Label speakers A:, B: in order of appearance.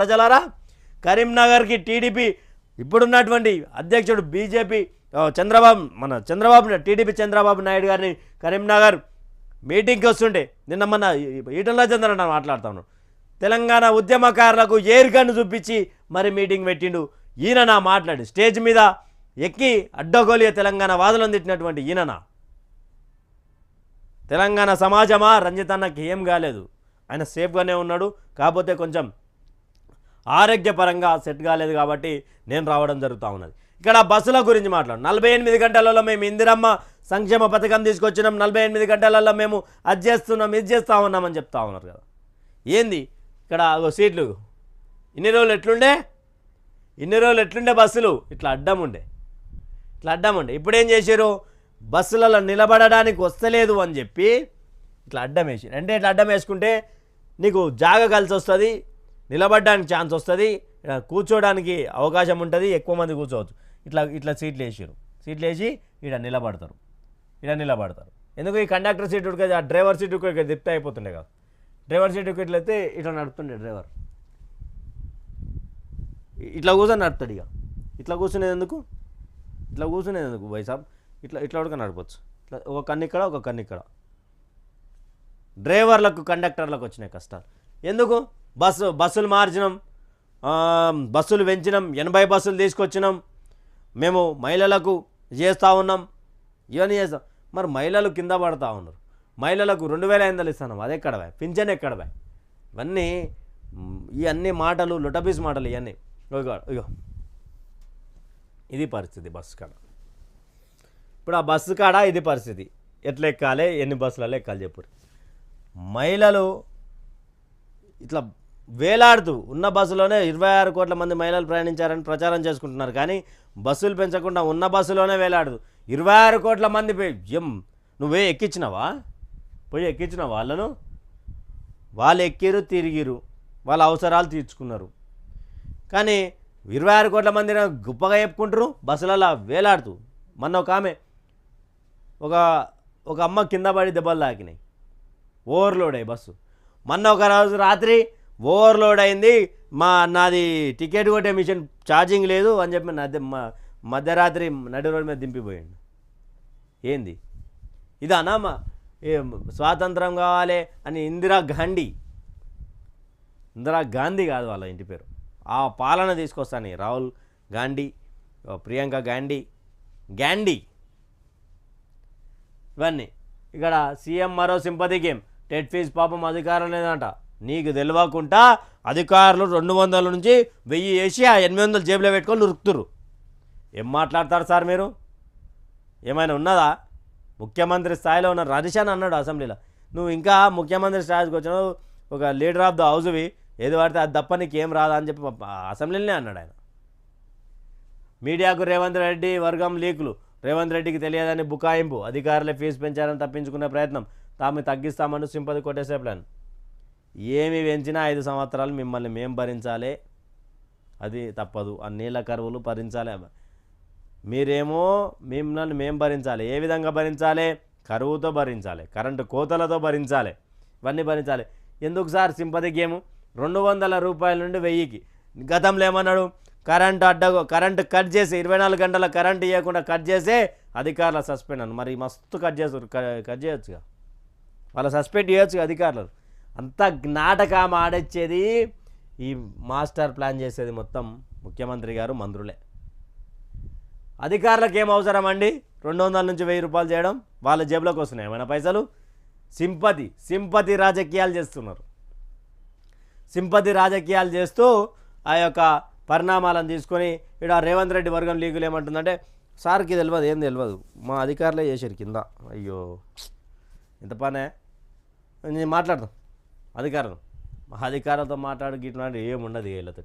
A: ప్రజలారా కరీంనగర్కి టీడీపీ ఇప్పుడున్నటువంటి అధ్యక్షుడు బీజేపీ చంద్రబాబు మన చంద్రబాబు నాయుడు టీడీపీ చంద్రబాబు నాయుడు గారిని కరీంనగర్ మీటింగ్కి వస్తుంటే నిన్న మన ఈటల చంద్రన్న మాట్లాడుతాను తెలంగాణ ఉద్యమకారులకు ఏరుగన్ను చూపించి మరి మీటింగ్ పెట్టిండు. ఈయన నా మాట్లాడి స్టేజ్ మీద ఎక్కి అడ్డగోలియ తెలంగాణ వాదులను తిట్టినటువంటి ఈయననా తెలంగాణ సమాజమా? రంజిత్ అన్నకి ఏం కాలేదు. ఆయన సేఫ్గానే ఉన్నాడు. కాకపోతే కొంచెం ఆరోగ్యపరంగా సెట్ కాలేదు కాబట్టి నేను రావడం జరుగుతూ ఉన్నది. ఇక్కడ బస్సుల గురించి మాట్లాడు. నలభై ఎనిమిది గంటలలో మేము ఇందిరమ్మ సంక్షేమ పథకం తీసుకొచ్చినాం. నలభై ఎనిమిది గంటలలో మేము అది చేస్తున్నాం ఇది చేస్తూ ఉన్నామని చెప్తా ఉన్నారు కదా. ఏంది? ఇక్కడ సీట్లు. ఇన్ని రోజులు ఎట్లుండే? ఇన్ని రోజులు ఎట్లుండే బస్సులు? ఇట్లా అడ్డం ఉండే. ఇట్లా అడ్డం ఉండే. ఇప్పుడు ఏం చేశారు బస్సులలో నిలబడడానికి వస్తలేదు అని చెప్పి ఇట్లా అడ్డం వేసి అంటే ఇట్లా అడ్డం వేసుకుంటే నీకు జాగ కలిసి వస్తుంది నిలబడడానికి ఛాన్స్ వస్తుంది. కూర్చోడానికి అవకాశం ఉంటుంది. ఎక్కువ మంది కూర్చోవచ్చు. ఇట్లా ఇట్లా సీట్లు వేసారు సీట్లు వేసి ఇక్కడ నిలబడతారు. ఇక్కడ నిలబడతారు. ఎందుకు ఈ కండక్టర్ సీట్ ఉడికే ఆ డ్రైవర్ సీట్ ఇక్కడ తిప్తే అయిపోతుండే కదా. డ్రైవర్ సీట్ ఇట్లా అయితే ఇట్లా నడుపుతుండే డ్రైవర్. ఇట్లా కూర్చొని నడుపుతాడు ఇక. ఇట్లా కూర్చునేది ఎందుకు? ఇట్లా కూర్చునేది ఎందుకు వైసాబ్ ఇట్లా ఇట్లా ఉడక నడపచ్చు. ఇట్లా ఒక కన్ను ఇక్కడ ఒక కన్ను ఇక్కడ. డ్రైవర్లకు కండక్టర్లకు వచ్చినాయి కష్టాలు. ఎందుకు? బస్సు బస్సులు మార్చినాం. బస్సులు పెంచినాం. ఎనభై బస్సులు తీసుకొచ్చినాం. మేము మహిళలకు చేస్తూ ఉన్నాం. ఇవన్నీ చేస్తాం మరి మహిళలు కింద పడతా ఉన్నారు. మహిళలకు రెండు వేల ఐదు ఇస్తున్నాం అది ఎక్కడ బాయ్? పింఛన్ ఎక్కడ బాయ్? ఇవన్నీ ఇవన్నీ మాటలు లుటపీస్ మాటలు ఇవన్నీ. ఇగో ఇగో. ఇది పరిస్థితి బస్సు కాడ. ఇప్పుడు ఆ బస్సు కాడ ఇది పరిస్థితి. ఎట్లా ఎక్కాలి? ఎన్ని బస్సులలో ఎక్కాలి చెప్పు. మహిళలు ఇట్లా వేలాడుతూ ఉన్న బస్సులోనే ఇరవై ఆరు కోట్ల మంది మహిళలు ప్రయాణించారని ప్రచారం చేసుకుంటున్నారు. కానీ బస్సులు పెంచకుండా ఉన్న బస్సులోనే వేలాడుతూ ఇరవై ఆరు కోట్ల మంది పోయి ఎం నువ్వే ఎక్కించినావా పోయి ఎక్కించినావా వాళ్ళను? వాళ్ళు ఎక్కిరు తిరిగిరు వాళ్ళ అవసరాలు తీర్చుకున్నారు. కానీ ఇరవై ఆరు కోట్ల మంది గొప్పగా చెప్పుకుంటారు బస్సులలో వేలాడుతూ. మొన్న ఒక ఆమె ఒక ఒక అమ్మ కింద పడి దెబ్బలు తాకినాయి. ఓవర్లోడ్ అయ్యి బస్సు. మొన్న ఒక రోజు రాత్రి ఓవర్లోడ్ అయింది మా నాది టికెట్ కొట్టే మిషన్ ఛార్జింగ్ లేదు అని చెప్పి నది మధ్యరాత్రి నడి రోడ్డు మీద దింపిపోయిండు. ఏంది? ఇదానా మా స్వాతంత్రం కావాలి అని ఇందిరా గాంధీ ఇందిరా గాంధీ కాదు వాళ్ళ ఇంటి పేరు. ఆ పాలన తీసుకొస్తాను రాహుల్ గాంధీ ప్రియాంక గాంధీ గాంధీ. ఇవన్నీ. ఇక్కడ సీఎం మరో సింపతి గేమ్ టెట్ ఫీజు పాపం అధికారం లేదంట. నీకు తెలియకుండా అధికారులు రెండు వందల నుంచి వెయ్యి వేసి ఆ ఎనిమిది వందలు జేబులో పెట్టుకొని ఉరుకుతురు ఏం మాట్లాడతారు సార్ మీరు? ఏమైనా ఉన్నదా? ముఖ్యమంత్రి స్థాయిలో ఉన్న రనిషాన్ అన్నాడు అసెంబ్లీలో. నువ్వు ఇంకా ముఖ్యమంత్రి స్థాయికి వచ్చినావు ఒక లీడర్ ఆఫ్ ద హౌస్వి ఏది పడితే అది తప్ప నీకేం రాదా అని చెప్పి అసెంబ్లీలోనే అన్నాడు ఆయన. మీడియాకు రేవంత్ రెడ్డి వర్గం లీకులు. రేవంత్ రెడ్డికి తెలియదని బుకాయింపు. అధికారులే ఫీజు పెంచారని తప్పించుకునే ప్రయత్నం. తాము తగ్గిస్తామని సింపతి కొట్టేసే ప్లాన్ ఏమి పెంచినా ఐదు సంవత్సరాలు మిమ్మల్ని మేం భరించాలి. అది తప్పదు. ఆ నీళ్ళ కరువులు భరించాలి. మీరేమో మిమ్మల్ని మేం భరించాలి. ఏ విధంగా భరించాలి? కరువుతో భరించాలి. కరెంటు కోతలతో భరించాలి. ఇవన్నీ భరించాలి. ఎందుకు సార్ సింపతి గేము? రెండు వందల రూపాయల నుండి వెయ్యికి. గతంలో ఏమన్నాడు? కరెంటు అడ్డ కరెంటు కట్ చేసి ఇరవై నాలుగు గంటల కరెంటు ఇవ్వకుండా కట్ చేసే అధికారుల సస్పెండ్ అన్న మరి మస్తు కట్ చేస్తారు కట్ చేయొచ్చుగా. వాళ్ళు సస్పెండ్ చేయొచ్చు అధికారులు. అంత నాటకం ఆడొచ్చేది ఈ మాస్టర్ ప్లాన్ చేసేది మొత్తం ముఖ్యమంత్రి గారు మంత్రులే. అధికారులకు ఏం అవసరం అండి? రెండు వందల నుంచి వెయ్యి రూపాయలు చేయడం వాళ్ళ జేబులోకి వస్తున్నాయి. ఏమైనా పైసలు? సింపతి సింపతి రాజకీయాలు చేస్తున్నారు. సింపతి రాజకీయాలు చేస్తూ ఆ యొక్క పరిణామాలను తీసుకొని ఇక్కడ రేవంత్ రెడ్డి వర్గం లీగులు ఏమంటుందంటే సార్కి తెలియదు ఏం తెలియదు మా అధికారులే చేశారు కింద. అయ్యో ఎంత పనే? నేను మాట్లాడదాం అధికారం అధికారంతో అధికారులతో మాట్లాడు గిట్లాంటి ఏముండదు వీళ్ళతో